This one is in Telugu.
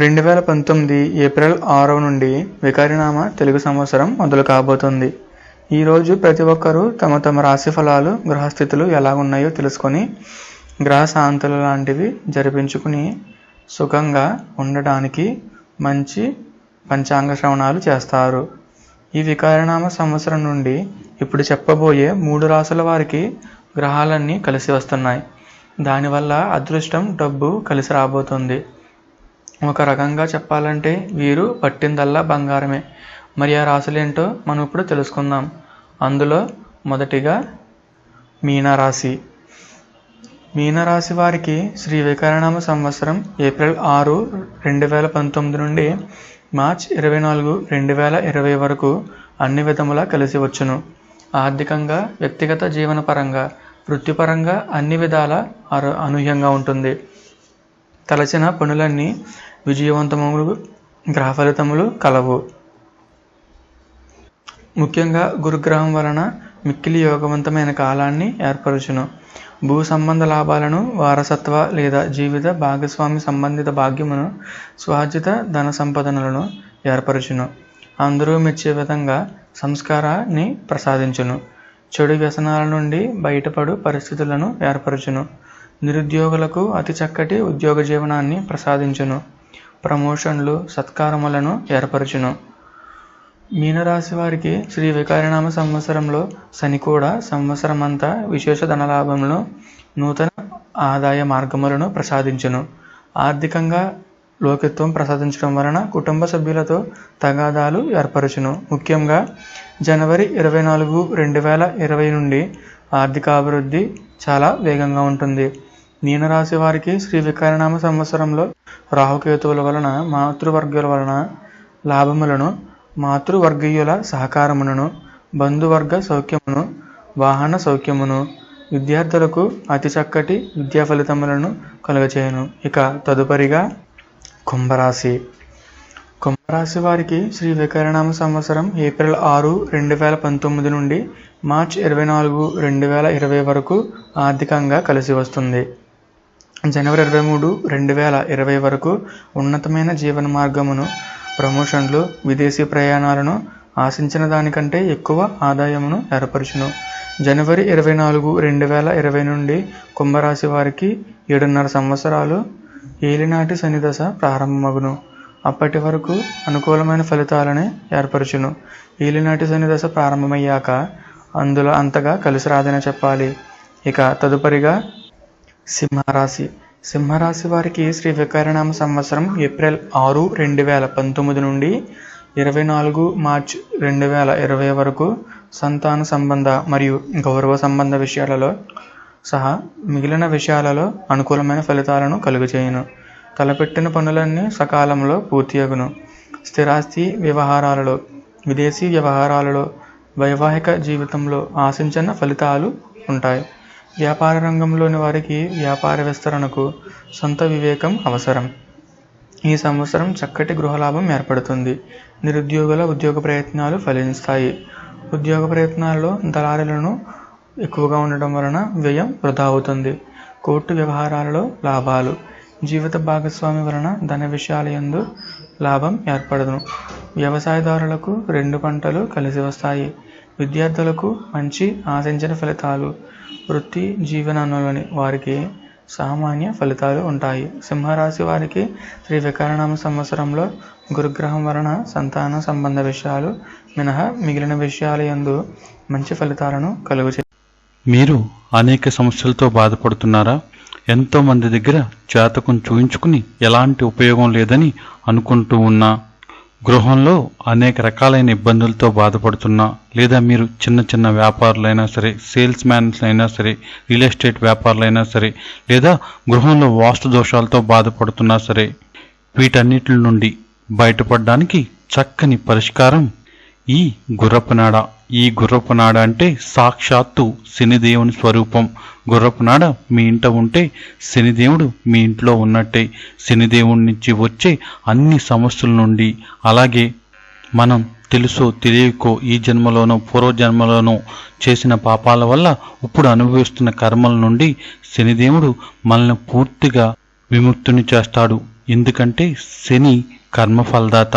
రెండు వేల పంతొమ్మిది ఏప్రిల్ ఆరవ నుండి వికారినామ తెలుగు సంవత్సరం మొదలు కాబోతుంది. ఈరోజు ప్రతి ఒక్కరూ తమ తమ రాశి ఫలాలు గ్రహస్థితులు ఎలా ఉన్నాయో తెలుసుకొని గ్రహ శాంతులు లాంటివి జరిపించుకుని సుఖంగా ఉండడానికి మంచి పంచాంగ శ్రవణాలు చేస్తారు. ఈ వికారనామ సంవత్సరం నుండి ఇప్పుడు చెప్పబోయే మూడు రాసుల వారికి గ్రహాలన్నీ కలిసి వస్తున్నాయి. దానివల్ల అదృష్టం డబ్బు కలిసి రాబోతుంది. ఒక రకంగా చెప్పాలంటే వీరు పట్టిందల్లా బంగారమే. మరి ఆ రాశులేంటో మనం ఇప్పుడు తెలుసుకుందాం. అందులో మొదటిగా మీనరాశి. మీనరాశి వారికి శ్రీ వికారనామ సంవత్సరం ఏప్రిల్ ఆరు రెండు వేల పంతొమ్మిది నుండి మార్చ్ ఇరవై నాలుగు రెండు వేల ఇరవై వరకు అన్ని విధములా కలిసి వచ్చును. ఆర్థికంగా వ్యక్తిగత జీవనపరంగా వృత్తిపరంగా అన్ని విధాల అరు అనూహ్యంగా ఉంటుంది. తలచిన పనులన్నీ విజయవంతములు గ్రహఫలితములు కలవు. ముఖ్యంగా గురుగ్రహం వలన మిక్కిలి యోగవంతమైన కాలాన్ని ఏర్పరచును. భూ సంబంధ లాభాలను వారసత్వ లేదా జీవిత భాగస్వామి సంబంధిత భాగ్యమును స్వార్జిత ధన సంపదనలను ఏర్పరచును. అందరూ మెచ్చే విధంగా సంస్కారాన్ని ప్రసాదించును. చెడు వ్యసనాల నుండి బయటపడు పరిస్థితులను ఏర్పరచును. నిరుద్యోగులకు అతి చక్కటి ఉద్యోగ జీవనాన్ని ప్రసాదించును. ప్రమోషన్లు సత్కారములను ఏర్పరచును. మీనరాశి వారికి శ్రీ వికారినామ సంవత్సరంలో శని కూడా సంవత్సరం అంతా విశేష ధనలాభములను నూతన ఆదాయ మార్గములను ప్రసాదించును. ఆర్థికంగా లోకిత్వం ప్రసాదించడం వలన కుటుంబ సభ్యులతో తగాదాలు ఏర్పరచును. ముఖ్యంగా జనవరి ఇరవై నాలుగు రెండు వేల ఇరవై నుండి ఆర్థికాభివృద్ధి చాలా వేగంగా ఉంటుంది. మీనరాశి వారికి శ్రీ వికారనామ సంవత్సరంలో రాహుకేతువుల వలన మాతృవర్గుల వలన లాభములను మాతృవర్గీయుల సహకారమును బంధువర్గ సౌఖ్యమును వాహన సౌఖ్యమును విద్యార్థులకు అతి చక్కటి విద్యా ఫలితములను కలుగచేయను. ఇక తదుపరిగా కుంభరాశి. కుంభరాశి వారికి శ్రీ వికరణామ సంవత్సరం ఏప్రిల్ ఆరు రెండు వేల పంతొమ్మిది నుండి మార్చ్ ఇరవై నాలుగు రెండు వేల ఇరవై వరకు ఆర్థికంగా కలిసి వస్తుంది. జనవరి ఇరవై మూడు రెండు వేల ఇరవై వరకు ఉన్నతమైన జీవన మార్గమును ప్రమోషన్లు విదేశీ ప్రయాణాలను ఆశించిన దానికంటే ఎక్కువ ఆదాయమును ఏర్పరచును. జనవరి ఇరవై నాలుగు రెండు వేల ఇరవై నుండి కుంభరాశి వారికి ఏడున్నర సంవత్సరాలు ఏలినాటి శనిదశ ప్రారంభమగును. అప్పటి వరకు అనుకూలమైన ఫలితాలని ఏర్పరచును. ఏలినాటి శనిదశ ప్రారంభమయ్యాక అందులో అంతగా కలిసి రాదని చెప్పాలి. ఇక తదుపరిగా సింహరాశి. సింహరాశి వారికి శ్రీ వికారనామ సంవత్సరం ఏప్రిల్ ఆరు రెండు వేల పంతొమ్మిది నుండి ఇరవై నాలుగు మార్చ్ రెండు వేల ఇరవై వరకు సంతాన సంబంధ మరియు గౌరవ సంబంధ విషయాలలో సహా మిగిలిన విషయాలలో అనుకూలమైన ఫలితాలను కలుగజేయును. తలపెట్టిన పనులన్నీ సకాలంలో పూర్తియగును. స్థిరాస్తి వ్యవహారాలలో విదేశీ వ్యవహారాలలో వైవాహిక జీవితంలో ఆశించిన ఫలితాలు ఉంటాయి. వ్యాపార రంగంలోని వారికి వ్యాపార విస్తరణకు సొంత వివేకం అవసరం. ఈ సంవత్సరం చక్కటి గృహలాభం ఏర్పడుతుంది. నిరుద్యోగుల ఉద్యోగ ప్రయత్నాలు ఫలిస్తాయి. ఉద్యోగ ప్రయత్నాల్లో దళారులను ఎక్కువగా ఉండడం వలన వ్యయం వృధా అవుతుంది. కోర్టు వ్యవహారాలలో లాభాలు. జీవిత భాగస్వామి వలన ధన విషయాల యందు లాభం ఏర్పడదు వ్యవసాయదారులకు రెండు పంటలు కలిసి వస్తాయి. విద్యార్థులకు మంచి ఆశించిన ఫలితాలు వృత్తి జీవనంలోని వారికి సామాన్య ఫలితాలు ఉంటాయి. సింహరాశి వారికి శ్రీ వికారనామ సంవత్సరంలో గురుగ్రహం వలన సంతాన సంబంధ విషయాలు మినహా మిగిలిన విషయాల యందు మంచి ఫలితాలను కలుగు మీరు అనేక సమస్యలతో బాధపడుతున్నారా? ఎంతోమంది దగ్గర జాతకం చూయించుకుని ఎలాంటి ఉపయోగం లేదని అనుకుంటూ ఉన్నా గృహంలో అనేక రకాలైన ఇబ్బందులతో బాధపడుతున్నా లేదా మీరు చిన్న చిన్న వ్యాపారులైనా సరే సేల్స్ మ్యాన్స్ అయినా సరే రియల్ ఎస్టేట్ వ్యాపారులైనా సరే లేదా గృహంలో వాస్తు దోషాలతో బాధపడుతున్నా సరే వీటన్నిటి నుండి బయటపడడానికి చక్కని పరిష్కారం ఈ గుర్రపునాడ ఈ గుర్రపునాడ అంటే సాక్షాత్తు శనిదేవుని స్వరూపం. గుర్రపునాడ మీ ఇంట ఉంటే శనిదేవుడు మీ ఇంట్లో ఉన్నట్టే. శనిదేవుడి నుంచి వచ్చే అన్ని సమస్యల నుండి అలాగే మనం తెలుసో తెలియకో ఈ జన్మలోనో పూర్వజన్మలోనో చేసిన పాపాల వల్ల ఇప్పుడు అనుభవిస్తున్న కర్మల నుండి శనిదేవుడు మనల్ని పూర్తిగా విముక్తుని చేస్తాడు. ఎందుకంటే శని కర్మఫలదాత.